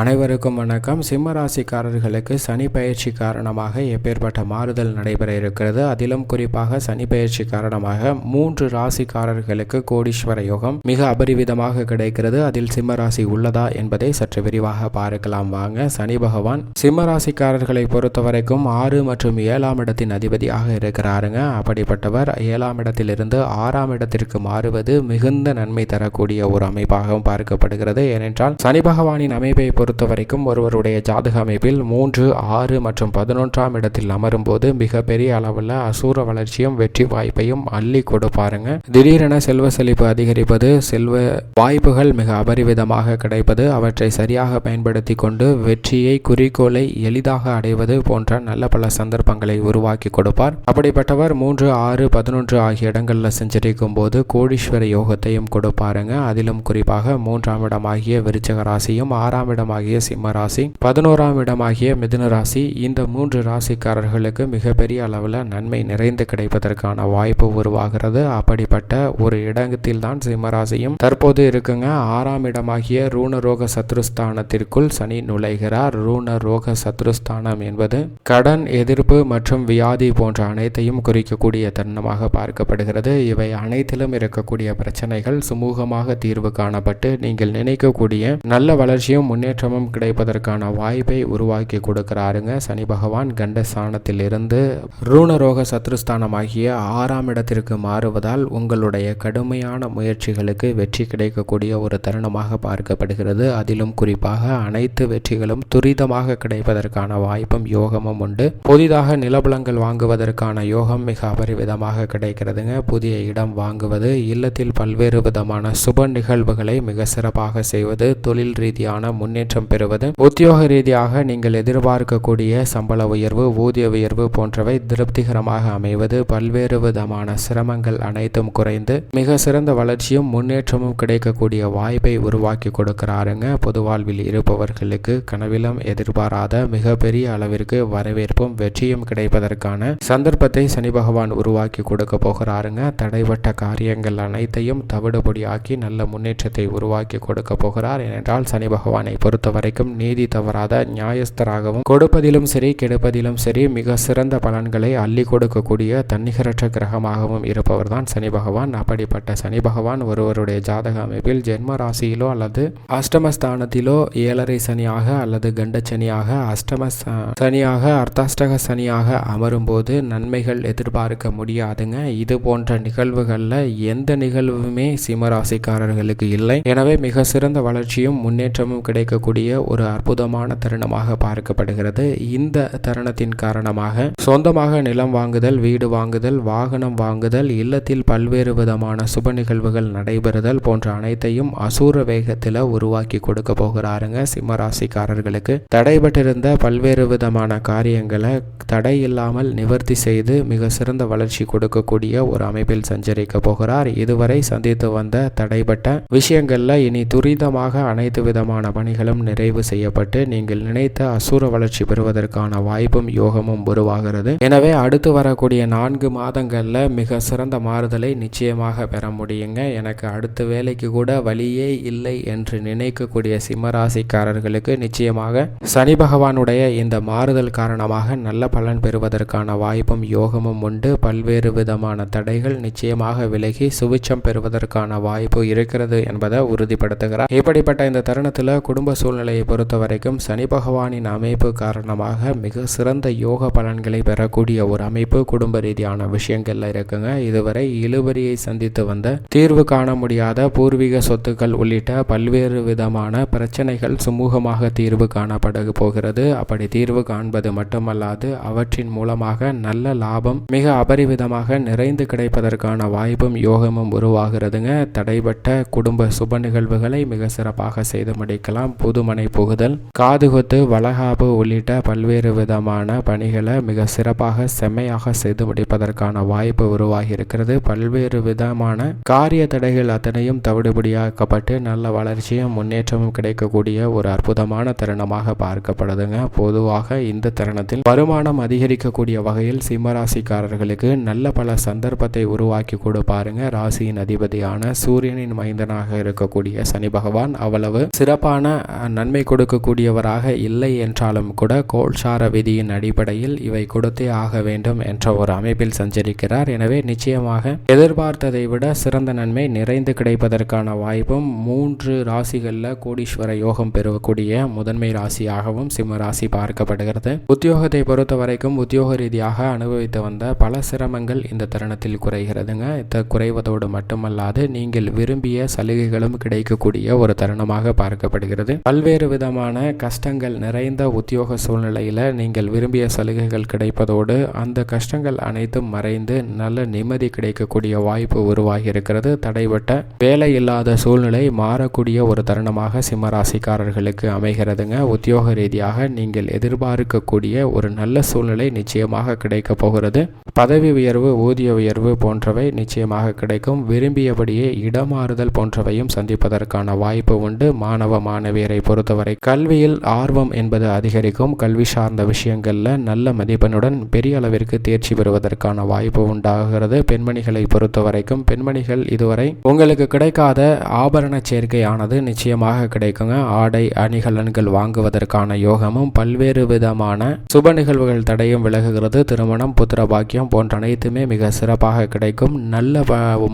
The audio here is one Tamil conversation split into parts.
அனைவருக்கும் வணக்கம். சிம்ம ராசிக்காரர்களுக்கு சனி பயிற்சி காரணமாக எப்பேற்பட்ட மாறுதல் நடைபெற இருக்கிறது. அதிலும் குறிப்பாக சனி பயிற்சி காரணமாக மூன்று ராசிக்காரர்களுக்கு கோடீஸ்வர யோகம் மிக அபரிவிதமாக கிடைக்கிறது. அதில் சிம்ம ராசி உள்ளதா என்பதை சற்று விரிவாக பார்க்கலாம். வாங்க சனி பகவான். சிம்ம ராசிக்காரர்களை பொறுத்தவரைக்கும் ஆறு மற்றும் ஏழாம் இடத்தின் அதிபதியாக இருக்கிறாருங்க. அப்படிப்பட்டவர் ஏழாம் இடத்திலிருந்து ஆறாம் இடத்திற்கு மாறுவது மிகுந்த நன்மை தரக்கூடிய ஒரு அமைப்பாகவும் பார்க்கப்படுகிறது. ஏனென்றால் சனி பகவானின் அமைப்பை பொறுத்த வரைக்கும் ஒருவருடைய ஜாதக அமைப்பில் மூன்று ஆறு மற்றும் பதினொன்றாம் இடத்தில் அமரும் போது மிகப்பெரிய அளவில் அசூர வளர்ச்சியும் வெற்றி வாய்ப்பையும் அள்ளி கொடுப்பாருங்க. திடீரென செல்வ செழிப்பு அதிகரிப்பது செல்வ வாய்ப்புகள் மிக அபரிவிதமாக கிடைப்பது அவற்றை சரியாக பயன்படுத்தி கொண்டு வெற்றியை குறிக்கோளை எளிதாக அடைவது போன்ற நல்ல பல சந்தர்ப்பங்களை உருவாக்கி கொடுப்பார். அப்படிப்பட்டவர் மூன்று ஆறு பதினொன்று ஆகிய இடங்களில் செஞ்சிருக்கும் போது கோடீஸ்வர யோகத்தையும் கொடுப்பாருங்க. அதிலும் குறிப்பாக மூன்றாம் இடமாகிய விருச்சக ராசியும் ஆறாம் இடம் இடமாகிய சிம்ம ராசி பதினோராம் இடமாகிய மிதுன ராசி இந்த மூன்று ராசிக்காரர்களுக்கு மிகப்பெரிய அளவில் நன்மை நிறைந்து கிடைப்பதற்கான வாய்ப்பு உருவாகிறது. அப்படிப்பட்ட ஒரு இடத்தில் தான் சிம்ம ராசியும் தற்போது இருக்குங்க. ஆறாம் இடமாகிய ரூணரோக சத்ருஸ்தானத்திற்குள் சனி நுழைகிறார். ரூணரோக சத்ருஸ்தானம் என்பது கடன் எதிர்ப்பு மற்றும் வியாதி போன்ற அனைத்தையும் குறிக்கக்கூடிய தருணமாக பார்க்கப்படுகிறது. இவை அனைத்திலும் இருக்கக்கூடிய பிரச்சனைகள் சுமூகமாக தீர்வு காணப்பட்டு நீங்கள் நினைக்கக்கூடிய நல்ல வளர்ச்சியும் முன்னேற்ற முன்னேற்றமும் கிடைப்பதற்கான வாய்ப்பை உருவாக்கி கொடுக்கிறாருங்க. சனி பகவான் கண்டஸ்தானத்திலிருந்து ரூணரோக சத்ருஸ்தானமாகிய ஆறாம் இடத்திற்கு மாறுவதால் உங்களுடைய கடுமையான முயற்சிகளுக்கு வெற்றி கிடைக்கக்கூடிய ஒரு தருணமாக பார்க்கப்படுகிறது. அதிலும் குறிப்பாக அனைத்து வெற்றிகளும் துரிதமாக கிடைப்பதற்கான வாய்ப்பும் யோகமும் உண்டு. புதிதாக நிலபலங்கள் வாங்குவதற்கான யோகம் மிக அபரிவிதமாக கிடைக்கிறதுங்க. புதிய இடம் வாங்குவது இல்லத்தில் பல்வேறு விதமான சுப நிகழ்வுகளை மிக சிறப்பாக செய்வது தொழில் ரீதியான முன்னேற்றம் பெறுவது. உத்தியோக ரீதியாக நீங்கள் எதிர்பார்க்கக்கூடிய சம்பள உயர்வு ஊதிய உயர்வு போன்றவை திருப்திகரமாக அமைவது. பல்வேறு விதமான சிரமங்கள் அனைத்தும் குறைந்து மிக சிறந்த வளர்ச்சியும் முன்னேற்றமும் கிடைக்கக்கூடிய வாய்ப்பை உருவாக்கி கொடுக்கிறாருங்க. பொது வாழ்வில் இருப்பவர்களுக்கு கனவிலும் எதிர்பாராத மிகப்பெரிய அளவிற்கு வரவேற்பும் வெற்றியும் கிடைப்பதற்கான சந்தர்ப்பத்தை சனி பகவான் உருவாக்கி கொடுக்க போகிறாருங்க. தடைப்பட்ட காரியங்கள் அனைத்தையும் தவிடுபடியாக்கி நல்ல முன்னேற்றத்தை உருவாக்கி கொடுக்க போகிறார். ஏனென்றால் சனி பகவானை பொறுத்த வரைக்கும் நீதி தவறாத நியாயஸ்தராகவும் கொடுப்பதிலும் சரி கெடுப்பதிலும் சரி மிக சிறந்த பலன்களை அள்ளி கொடுக்கக்கூடிய தன்னிகரற்ற கிரகமாகவும் இருப்பவர் தான் சனி பகவான். அப்படிப்பட்ட சனி பகவான் ஒருவருடைய ஜாதக அமைப்பில் ஜென்ம ராசியிலோ அல்லது அஷ்டமஸ்தானத்திலோ ஏழரை சனியாக அல்லது கண்டச்சனியாக அஷ்டம சனியாக அர்த்தாஷ்டக சனியாக அமரும்போது நன்மைகள் எதிர்பார்க்க முடியாதுங்க. இது போன்ற நிகழ்வுகளில் எந்த நிகழ்வுமே சிம்மராசிக்காரர்களுக்கு இல்லை. எனவே மிக சிறந்த வளர்ச்சியும் முன்னேற்றமும் கிடைக்கக்கூடிய ஒரு அற்புதமான தருணமாக பார்க்கப்படுகிறது. இந்த தருணத்தின் காரணமாக சொந்தமாக நிலம் வாங்குதல் வீடு வாங்குதல் வாகனம் வாங்குதல் இல்லத்தில் பல்வேறு விதமான சுப நிகழ்வுகள் நடைபெறுதல் போன்ற அனைத்தையும் அசூர வேகத்தில் உருவாக்கி கொடுக்க போகிறாருங்க. சிம்மராசிக்காரர்களுக்கு தடைபட்டிருந்த பல்வேறு விதமான காரியங்களை தடை இல்லாமல் நிவர்த்தி செய்து மிக சிறந்த வளர்ச்சி கொடுக்கக்கூடிய ஒரு அமைப்பில் சஞ்சரிக்க போகிறார். இதுவரை சந்தித்து வந்த தடைபட்ட விஷயங்கள்ல இனி துரிதமாக அனைத்து விதமான பணிகளும் நிறைவு செய்யப்பட்டு நீங்கள் நினைத்த அசுர வளர்ச்சி பெறுவதற்கான வாய்ப்பும் யோகமும் உருவாகிறது. எனவே அடுத்து வரக்கூடிய நான்கு மாதங்களில் மிக சிறந்த மாறுதலை நிச்சயமாக பெற முடியுங்க. எனக்கு அடுத்த வேலைக்கு கூட வழியே இல்லை என்று நினைக்கக்கூடிய சிம்மராசிக்காரர்களுக்கு நிச்சயமாக சனி பகவானுடைய இந்த மாறுதல் காரணமாக நல்ல பலன் பெறுவதற்கான வாய்ப்பும் யோகமும் உண்டு. பல்வேறு விதமான தடைகள் நிச்சயமாக விலகி சுவிச்சம் பெறுவதற்கான வாய்ப்பு இருக்கிறது என்பதை உறுதிப்படுத்துகிறார். இப்படிப்பட்ட இந்த தருணத்தில் குடும்ப சூழ்நிலையை பொறுத்த வரைக்கும் சனி பகவானின் அமைப்பு காரணமாக மிக சிறந்த யோக பலன்களை பெறக்கூடிய ஒரு அமைப்பு குடும்ப ரீதியான விஷயங்கள்ல இருக்குங்க. இதுவரை இழுபறியை சந்தித்து வந்த தீர்வு காண முடியாத பூர்வீக சொத்துக்கள் உள்ளிட்ட பல்வேறு விதமான பிரச்சனைகள் சுமூகமாக தீர்வு காணப்பட போகிறது. அப்படி தீர்வு காண்பது மட்டுமல்லாது அவற்றின் மூலமாக நல்ல லாபம் மிக அபரிவிதமாக நிறைந்து கிடைப்பதற்கான வாய்ப்பும் யோகமும் உருவாகிறதுங்க. தடைபட்ட குடும்ப சுப நிகழ்வுகளை மிக சிறப்பாக செய்து முடிக்கலாம். புதுமனை புகுதல். காதுகுத்து வளகாப்பு உள்ளிட்ட பல்வேறு விதமான பணிகளை மிக சிறப்பாக செம்மையாக செய்து முடிப்பதற்கான வாய்ப்பு உருவாகி இருக்கிறது பல்வேறு விதமான காரிய தடைகள் அத்தனையும் தவிடுபடியாக்கப்பட்டு நல்ல வளர்ச்சியும் முன்னேற்றமும் கிடைக்கக்கூடிய ஒரு அற்புதமான தருணமாக பார்க்கப்படுதுங்க. பொதுவாக இந்த தருணத்தில் வருமானம் அதிகரிக்கக்கூடிய வகையில் சிம்மராசிக்காரர்களுக்கு நல்ல பல சந்தர்ப்பத்தை உருவாக்கி கொடுப்பாருங்க. ராசியின் அதிபதியான சூரியனின் மைந்தனாக இருக்கக்கூடிய சனி பகவான் அவ்வளவு சிறப்பான நன்மை கொடுக்கக்கூடியவராக இல்லை என்றாலும் கூட கோல்சார விதியின் அடிப்படையில் இவை கொடுத்தே ஆக வேண்டும் என்ற ஒரு அமைப்பில் சஞ்சரிக்கிறார். எனவே நிச்சயமாக எதிர்பார்த்ததை விட சிறந்த நன்மை நிறைந்து கிடைப்பதற்கான வாய்ப்பும் மூன்று ராசிகளில் கோடீஸ்வர யோகம் பெறக்கூடிய முதன்மை ராசியாகவும் சிம்ம ராசி பார்க்கப்படுகிறது. உத்தியோகத்தை பொறுத்த வரைக்கும் உத்தியோக ரீதியாக அனுபவித்து வந்த பல சிரமங்கள் இந்த தருணத்தில் குறைகிறதுங்க. இந்த குறைவதோடு மட்டுமல்லாது நீங்கள் விரும்பிய சலுகைகளும் கிடைக்கக்கூடிய ஒரு தருணமாக பார்க்கப்படுகிறது. பல்வேறு விதமான கஷ்டங்கள் நிறைந்த உத்தியோக சூழ்நிலையில் நீங்கள் விரும்பிய சலுகைகள் கிடைப்பதோடு அந்த கஷ்டங்கள் அனைத்தும் மறைந்து நல்ல நிம்மதி கிடைக்கக்கூடிய வாய்ப்பு உருவாகி இருக்கிறது தடைபட்ட வேலை இல்லாத சூழ்நிலை மாறக்கூடிய ஒரு தருணமாக சிம்மராசிக்காரர்களுக்கு அமைகிறதுங்க. உத்தியோக ரீதியாக நீங்கள் எதிர்பார்க்கக்கூடிய ஒரு நல்ல சூழ்நிலை நிச்சயமாக கிடைக்கப் போகிறது. பதவி உயர்வு ஊதிய உயர்வு போன்றவை நிச்சயமாக கிடைக்கும். விரும்பியபடியே இடமாறுதல் போன்றவையும் சந்திப்பதற்கான வாய்ப்பு உண்டு. மாணவ மாணவியரை பொறுத்தவரை கல்வியில் ஆர்வம் என்பது அதிகரிக்கும். கல்வி சார்ந்த விஷயங்களில் நல்ல மதிப்பெண்ணுடன் பெரிய அளவிற்கு தேர்ச்சி பெறுவதற்கான வாய்ப்பு உண்டாகிறது. பெண்மணிகளை பொறுத்த வரைக்கும் பெண்மணிகள் இதுவரை உங்களுக்கு கிடைக்காத ஆபரண சேர்க்கையானது நிச்சயமாக கிடைக்குங்க. ஆடை அணிகலன்கள் வாங்குவதற்கான யோகமும் பல்வேறு விதமான சுப நிகழ்வுகள் தடையும் விலகுகிறது. திருமணம் புத்திர பாக்கியம் போன்ற அனைத்துமே மிக சிறப்பாக கிடைக்கும். நல்ல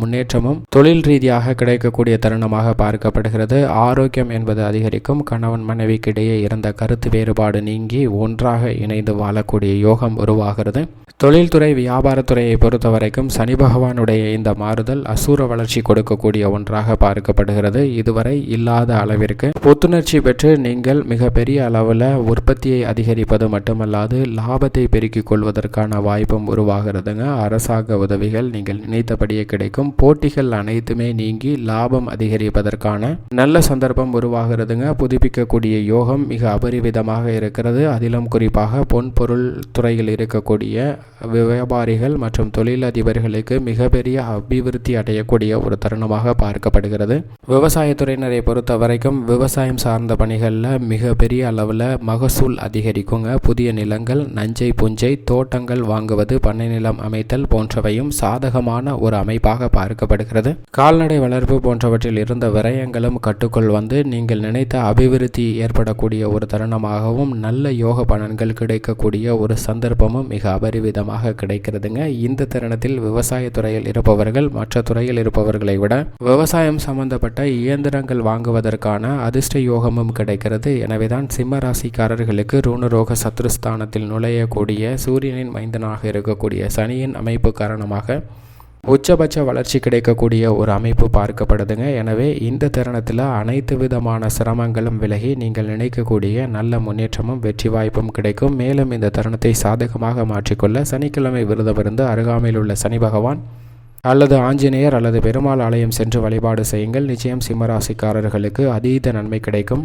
முன்னேற்றமும் தொழில் ரீதியாக கிடைக்கக்கூடிய தருணமாக பார்க்கப்படுகிறது. ஆரோக்கியம் என்பது அதிகரிக்கும். கணவன் மனைவிக்கிடையே இருந்த கருத்து வேறுபாடு நீங்கி ஒன்றாக இணைந்து வாழக்கூடிய யோகம் உருவாகிறது. தொழில்துறை வியாபாரத்துறையை பொறுத்த வரைக்கும் சனி பகவானுடைய இந்த மாறுதல் அசூர வளர்ச்சி கொடுக்கக்கூடிய ஒன்றாக பார்க்கப்படுகிறது. இதுவரை இல்லாத அளவிற்கு புத்துணர்ச்சி பெற்று நீங்கள் மிகப்பெரிய அளவில் உற்பத்தியை அதிகரிப்பது மட்டுமல்லாது லாபத்தை பெருக்கிக் கொள்வதற்கான வாய்ப்பும் உருவாகிறதுங்க. அரசாங்க உதவிகள் நீங்கள் நினைத்தபடியே கிடைக்கும். போட்டிகள் அனைத்துமே நீங்கி லாபம் அதிகரிப்பதற்கான நல்ல சந்தர்ப்பம் உருவாகிறதுங்க. புதுப்பிக்கக்கூடிய யோகம் மிக அபரிவிதமாக இருக்கிறது. அதிலும் குறிப்பாக பொன் பொருள் துறையில் இருக்கக்கூடிய வியாபாரிகள் மற்றும் தொழிலதிபர்களுக்கு மிகப்பெரிய அபிவிருத்தி அடையக்கூடிய ஒரு தருணமாக பார்க்கப்படுகிறது. விவசாயத்துறையினரை பொறுத்த வரைக்கும் விவசாயம் சார்ந்த பணிகளில் மிகப்பெரிய அளவில் மகசூல் அதிகரிக்குங்க. புதிய நிலங்கள் நஞ்சை புஞ்சை தோட்டங்கள் வாங்குவது பண்ணை நிலம் அமைத்தல் போன்றவையும் சாதகமான ஒரு அமைப்பாக பார்க்கப்படுகிறது. கால்நடை வளர்ப்பு போன்றவற்றில் இருந்த விரயங்களும் கட்டுக்குள் வந்து நீங்கள் நினைத்த அபிவிருத்தி ஏற்படக்கூடிய ஒரு தருணமாகவும் நல்ல யோக பலன்கள் கிடைக்கக்கூடிய ஒரு சந்தர்ப்பமும் மிக அபரிவிதமாக கிடைக்கிறதுங்க. இந்த தருணத்தில் விவசாய துறையில் இருப்பவர்கள் மற்ற துறையில் இருப்பவர்களை விட விவசாயம் சம்பந்தப்பட்ட இயந்திரங்கள் வாங்குவதற்கான அதிர்ஷ்ட யோகமும் கிடைக்கிறது. எனவேதான் சிம்ம ராசிக்காரர்களுக்கு ரூணரோக சத்ருஸ்தானத்தில் நுழையக்கூடிய சூரியனின் மைந்தனாக இருக்கக்கூடிய சனியின் அமைப்பு காரணமாக உச்சபட்ச வளர்ச்சி கிடைக்கக்கூடிய ஒரு அமைப்பு பார்க்கப்படுதுங்க. எனவே இந்த தருணத்தில் அனைத்து விதமான சிரமங்களும் விலகி நீங்கள் நினைக்கக்கூடிய நல்ல முன்னேற்றமும் வெற்றி வாய்ப்பும் கிடைக்கும். மேலும் இந்த தருணத்தை சாதகமாக மாற்றிக்கொள்ள சனிக்கிழமை விருதமிருந்து அருகாமையில் உள்ள சனி பகவான் அல்லது ஆஞ்சநேயர் அல்லது பெருமாள் ஆலயம் சென்று வழிபாடு செய்யுங்கள். நிச்சயம் சிம்மராசிக்காரர்களுக்கு அதீத நன்மை கிடைக்கும்.